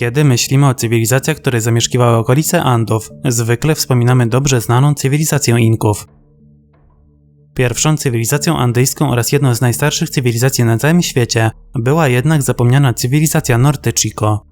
Kiedy myślimy o cywilizacjach, które zamieszkiwały okolice Andów, zwykle wspominamy dobrze znaną cywilizację Inków. Pierwszą cywilizacją andyjską oraz jedną z najstarszych cywilizacji na całym świecie była jednak zapomniana cywilizacja Norte Chico.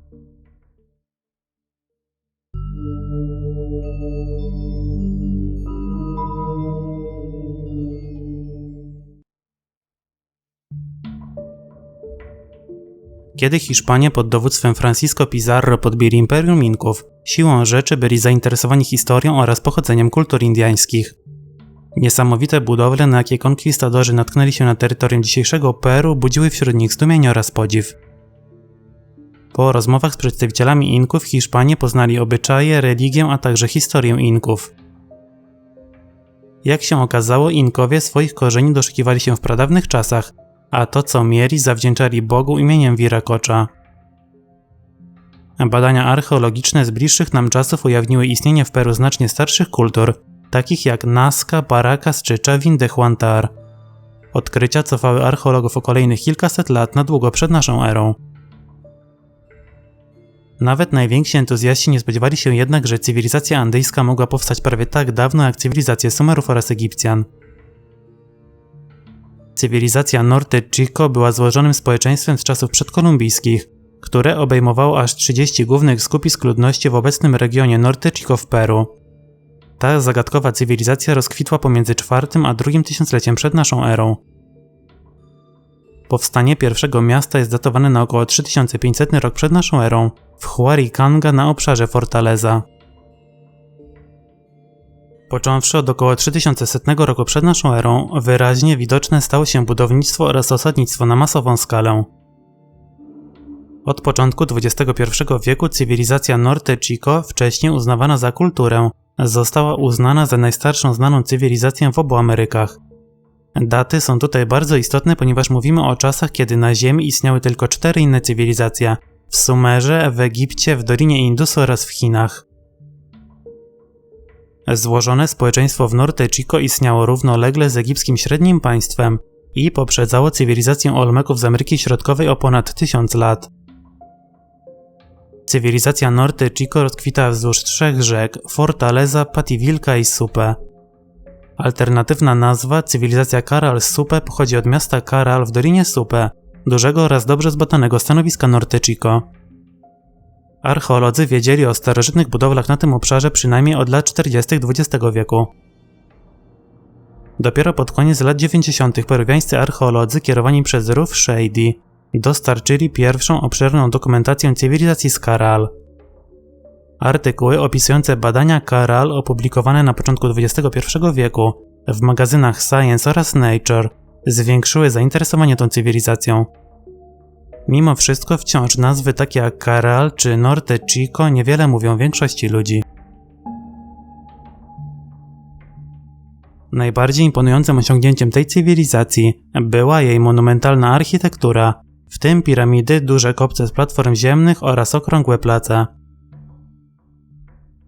Kiedy Hiszpanie pod dowództwem Francisco Pizarro podbili Imperium Inków, siłą rzeczy byli zainteresowani historią oraz pochodzeniem kultur indiańskich. Niesamowite budowle, na jakie konkwistadorzy natknęli się na terytorium dzisiejszego Peru, budziły wśród nich zdumienie oraz podziw. Po rozmowach z przedstawicielami Inków Hiszpanie poznali obyczaje, religię, a także historię Inków. Jak się okazało, Inkowie swoich korzeni doszukiwali się w pradawnych czasach, a to co mieli zawdzięczali Bogu imieniem Wirakocza. Badania archeologiczne z bliższych nam czasów ujawniły istnienie w Peru znacznie starszych kultur, takich jak Nazca, Paracas czy Chavin de Huantar. Odkrycia cofały archeologów o kolejnych kilkaset lat na długo przed naszą erą. Nawet najwięksi entuzjaści nie spodziewali się jednak, że cywilizacja andyjska mogła powstać prawie tak dawno jak cywilizacje Sumerów oraz Egipcjan. Cywilizacja Norte Chico była złożonym społeczeństwem z czasów przedkolumbijskich, które obejmowało aż 30 głównych skupisk ludności w obecnym regionie Norte Chico w Peru. Ta zagadkowa cywilizacja rozkwitła pomiędzy czwartym a drugim tysiącleciem przed naszą erą. Powstanie pierwszego miasta jest datowane na około 3500 rok przed naszą erą w Huaricanga na obszarze Fortaleza. Począwszy od około 3100 roku przed naszą erą, wyraźnie widoczne stało się budownictwo oraz osadnictwo na masową skalę. Od początku XXI wieku cywilizacja Norte Chico, wcześniej uznawana za kulturę, została uznana za najstarszą znaną cywilizację w obu Amerykach. Daty są tutaj bardzo istotne, ponieważ mówimy o czasach, kiedy na Ziemi istniały tylko cztery inne cywilizacje w Sumerze, w Egipcie, w Dolinie Indusu oraz w Chinach. Złożone społeczeństwo w Norte Chico istniało równolegle z egipskim średnim państwem i poprzedzało cywilizację Olmeków z Ameryki Środkowej o ponad tysiąc lat. Cywilizacja Norte Chico rozkwita wzdłuż trzech rzek Fortaleza, Pativilca i Supe. Alternatywna nazwa, cywilizacja Caral Supe, pochodzi od miasta Caral w Dolinie Supe, dużego oraz dobrze zbadanego stanowiska Norte Chico. Archeolodzy wiedzieli o starożytnych budowlach na tym obszarze przynajmniej od lat 40. XX wieku. Dopiero pod koniec lat 90. peruwiańscy archeolodzy kierowani przez Ruf Shady dostarczyli pierwszą obszerną dokumentację cywilizacji z Karal. Artykuły opisujące badania Karal opublikowane na początku XXI wieku w magazynach Science oraz Nature zwiększyły zainteresowanie tą cywilizacją. Mimo wszystko wciąż nazwy takie jak Karal czy Norte Chico niewiele mówią większości ludzi. Najbardziej imponującym osiągnięciem tej cywilizacji była jej monumentalna architektura, w tym piramidy, duże kopce z platform ziemnych oraz okrągłe place.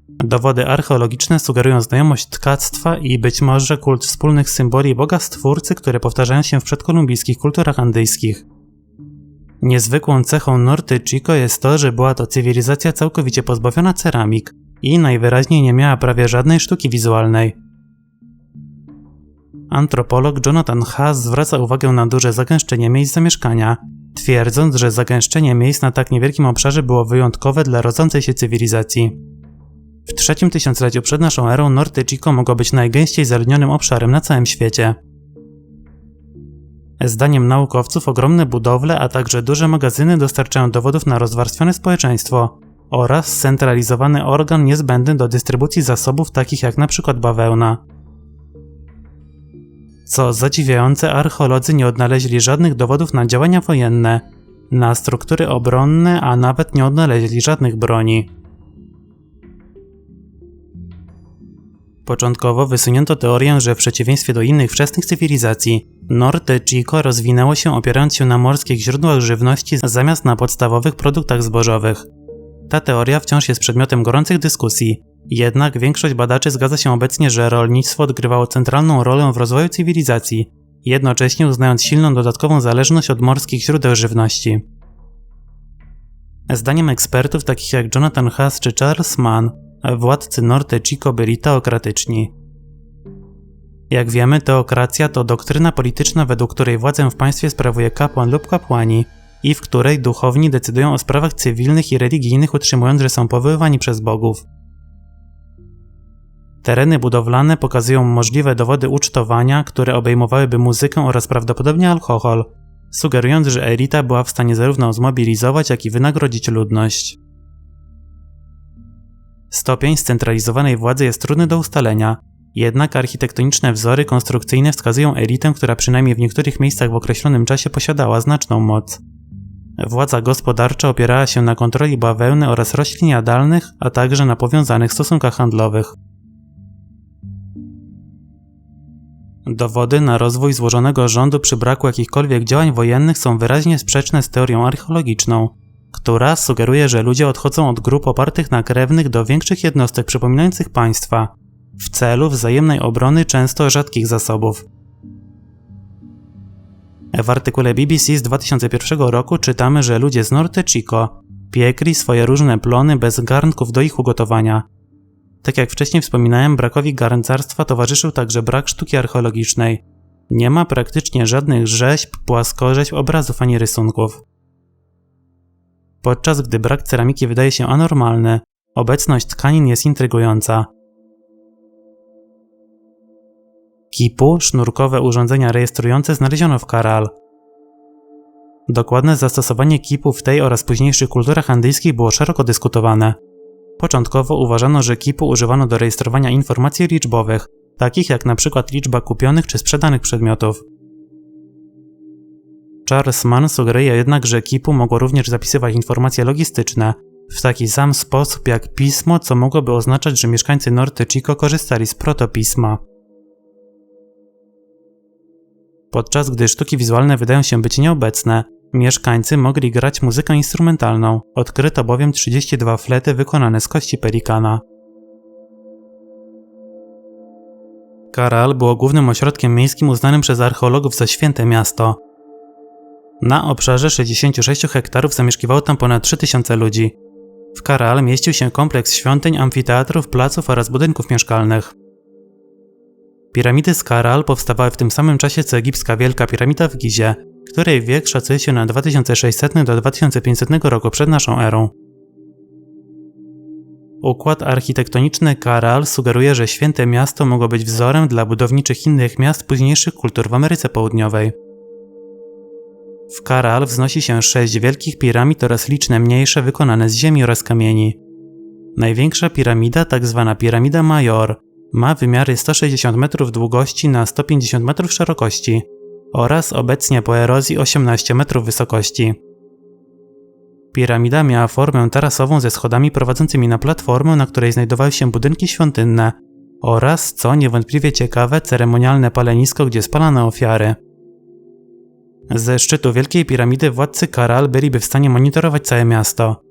Dowody archeologiczne sugerują znajomość tkactwa i być może kult wspólnych symboli Boga Stwórcy, które powtarzają się w przedkolumbijskich kulturach andyjskich. Niezwykłą cechą Norte Chico jest to, że była to cywilizacja całkowicie pozbawiona ceramik i najwyraźniej nie miała prawie żadnej sztuki wizualnej. Antropolog Jonathan Haas zwraca uwagę na duże zagęszczenie miejsc zamieszkania, twierdząc, że zagęszczenie miejsc na tak niewielkim obszarze było wyjątkowe dla rodzącej się cywilizacji. W trzecim tysiącleciu przed naszą erą Norte Chico mogło być najgęściej zaludnionym obszarem na całym świecie. Zdaniem naukowców ogromne budowle, a także duże magazyny dostarczają dowodów na rozwarstwione społeczeństwo oraz scentralizowany organ niezbędny do dystrybucji zasobów takich jak np. bawełna. Co zadziwiające, archeolodzy nie odnaleźli żadnych dowodów na działania wojenne, na struktury obronne, a nawet nie odnaleźli żadnych broni. Początkowo wysunięto teorię, że w przeciwieństwie do innych wczesnych cywilizacji, Norte Chico rozwinęło się opierając się na morskich źródłach żywności zamiast na podstawowych produktach zbożowych. Ta teoria wciąż jest przedmiotem gorących dyskusji, jednak większość badaczy zgadza się obecnie, że rolnictwo odgrywało centralną rolę w rozwoju cywilizacji, jednocześnie uznając silną dodatkową zależność od morskich źródeł żywności. Zdaniem ekspertów takich jak Jonathan Haas czy Charles Mann, władcy Norte Chico byli teokratyczni. Jak wiemy, teokracja to doktryna polityczna, według której władzę w państwie sprawuje kapłan lub kapłani i w której duchowni decydują o sprawach cywilnych i religijnych, utrzymując, że są powoływani przez bogów. Tereny budowlane pokazują możliwe dowody ucztowania, które obejmowałyby muzykę oraz prawdopodobnie alkohol, sugerując, że elita była w stanie zarówno zmobilizować, jak i wynagrodzić ludność. Stopień scentralizowanej władzy jest trudny do ustalenia, jednak architektoniczne wzory konstrukcyjne wskazują elitę, która przynajmniej w niektórych miejscach w określonym czasie posiadała znaczną moc. Władza gospodarcza opierała się na kontroli bawełny oraz roślin jadalnych, a także na powiązanych stosunkach handlowych. Dowody na rozwój złożonego rządu przy braku jakichkolwiek działań wojennych są wyraźnie sprzeczne z teorią archeologiczną, która sugeruje, że ludzie odchodzą od grup opartych na krewnych do większych jednostek przypominających państwa w celu wzajemnej obrony często rzadkich zasobów. W artykule BBC z 2001 roku czytamy, że ludzie z Norte Chico piekli swoje różne plony bez garnków do ich ugotowania. Tak jak wcześniej wspominałem, brakowi garncarstwa towarzyszył także brak sztuki archeologicznej. Nie ma praktycznie żadnych rzeźb, płaskorzeźb, obrazów ani rysunków. Podczas gdy brak ceramiki wydaje się anormalny, obecność tkanin jest intrygująca. Kipu, sznurkowe urządzenia rejestrujące znaleziono w Karal. Dokładne zastosowanie kipu w tej oraz późniejszych kulturach andyjskich było szeroko dyskutowane. Początkowo uważano, że kipu używano do rejestrowania informacji liczbowych, takich jak np. liczba kupionych czy sprzedanych przedmiotów. Charles Mann sugeruje jednak, że kipu mogło również zapisywać informacje logistyczne w taki sam sposób jak pismo, co mogłoby oznaczać, że mieszkańcy Norte Chico korzystali z protopisma. Podczas gdy sztuki wizualne wydają się być nieobecne, mieszkańcy mogli grać muzykę instrumentalną. Odkryto bowiem 32 flety wykonane z kości pelikana. Karal było głównym ośrodkiem miejskim uznanym przez archeologów za święte miasto. Na obszarze 66 hektarów zamieszkiwało tam ponad 3000 ludzi. W Karal mieścił się kompleks świątyń, amfiteatrów, placów oraz budynków mieszkalnych. Piramidy z Karal powstawały w tym samym czasie co egipska Wielka Piramida w Gizie, której wiek szacuje się na 2600 do 2500 roku przed naszą erą. Układ architektoniczny Karal sugeruje, że święte miasto mogło być wzorem dla budowniczych innych miast późniejszych kultur w Ameryce Południowej. W Karal wznosi się sześć wielkich piramid oraz liczne mniejsze wykonane z ziemi oraz kamieni. Największa piramida. Tak piramida Major, ma wymiary 160 metrów długości na 150 metrów szerokości oraz obecnie po erozji 18 metrów wysokości. Piramida miała formę tarasową ze schodami prowadzącymi na platformę, na której znajdowały się budynki świątynne oraz, co niewątpliwie ciekawe, ceremonialne palenisko, gdzie spalano ofiary. Ze szczytu Wielkiej Piramidy władcy Karal byliby w stanie monitorować całe miasto.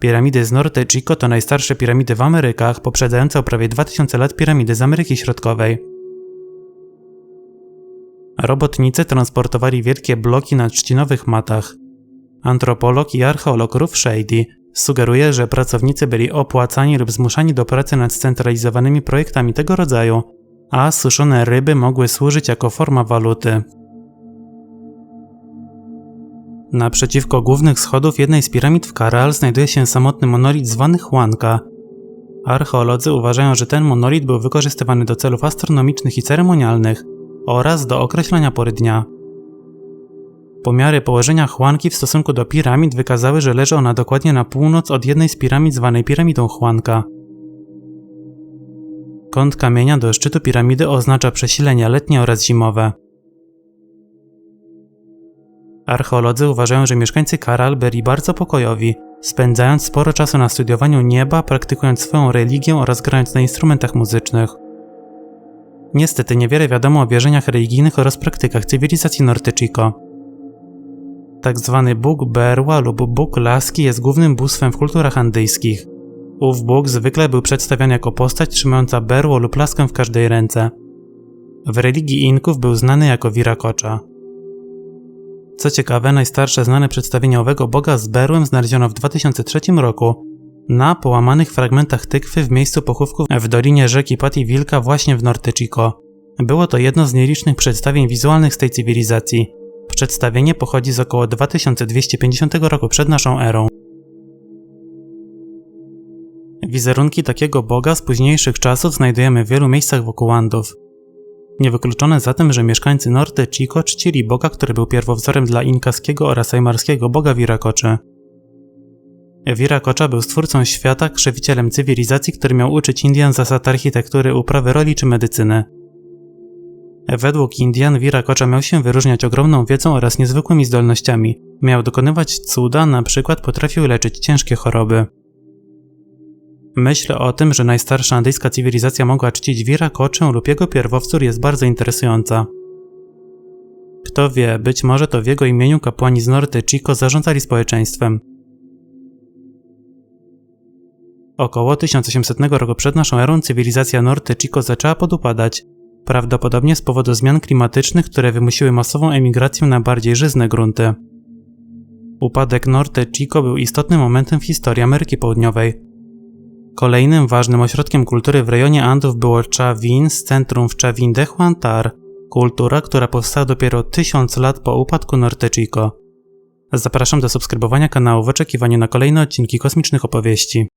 Piramidy z Norte Chico to najstarsze piramidy w Amerykach, poprzedzające o prawie 2000 lat piramidy z Ameryki Środkowej. Robotnicy transportowali wielkie bloki na trzcinowych matach. Antropolog i archeolog Ruth Shady sugeruje, że pracownicy byli opłacani lub zmuszani do pracy nad scentralizowanymi projektami tego rodzaju, a suszone ryby mogły służyć jako forma waluty. Naprzeciwko głównych schodów jednej z piramid w Karal znajduje się samotny monolit zwany Huanka. Archeolodzy uważają, że ten monolit był wykorzystywany do celów astronomicznych i ceremonialnych oraz do określenia pory dnia. Pomiary położenia Huanki w stosunku do piramid wykazały, że leży ona dokładnie na północ od jednej z piramid zwanej piramidą Huanka. Kąt kamienia do szczytu piramidy oznacza przesilenia letnie oraz zimowe. Archeolodzy uważają, że mieszkańcy Karal byli bardzo pokojowi, spędzając sporo czasu na studiowaniu nieba, praktykując swoją religię oraz grając na instrumentach muzycznych. Niestety niewiele wiadomo o wierzeniach religijnych oraz praktykach cywilizacji Nortyczyko. Tak zwany Bóg Berła lub Bóg Laski jest głównym bóstwem w kulturach andyjskich. Ów Bóg zwykle był przedstawiany jako postać trzymająca berło lub laskę w każdej ręce. W religii Inków był znany jako Viracocha. Co ciekawe, najstarsze znane przedstawienie owego boga z berłem znaleziono w 2003 roku na połamanych fragmentach tykwy w miejscu pochówków w dolinie rzeki Pati Wilka właśnie w Norte Chico. Było to jedno z nielicznych przedstawień wizualnych z tej cywilizacji. Przedstawienie pochodzi z około 2250 roku przed naszą erą. Wizerunki takiego boga z późniejszych czasów znajdujemy w wielu miejscach wokół Andów. Niewykluczone zatem, że mieszkańcy Norte Chico czcili boga, który był pierwowzorem dla inkaskiego oraz ajmarskiego boga Viracocha. Viracocha był stwórcą świata, krzewicielem cywilizacji, który miał uczyć Indian zasad architektury, uprawy roli czy medycyny. Według Indian Viracocha miał się wyróżniać ogromną wiedzą oraz niezwykłymi zdolnościami. Miał dokonywać cuda, na przykład potrafił leczyć ciężkie choroby. Myśl o tym, że najstarsza andyjska cywilizacja mogła czcić Viracochę lub jego pierwowzór jest bardzo interesująca. Kto wie, być może to w jego imieniu kapłani z Norte Chico zarządzali społeczeństwem. Około 1800 roku przed naszą erą cywilizacja Norte Chico zaczęła podupadać, prawdopodobnie z powodu zmian klimatycznych, które wymusiły masową emigrację na bardziej żyzne grunty. Upadek Norte Chico był istotnym momentem w historii Ameryki Południowej. Kolejnym ważnym ośrodkiem kultury w rejonie Andów było Chavin z centrum w Chavin de Huantar, kultura, która powstała dopiero tysiąc lat po upadku Norte Chico. Zapraszam do subskrybowania kanału w oczekiwaniu na kolejne odcinki kosmicznych opowieści.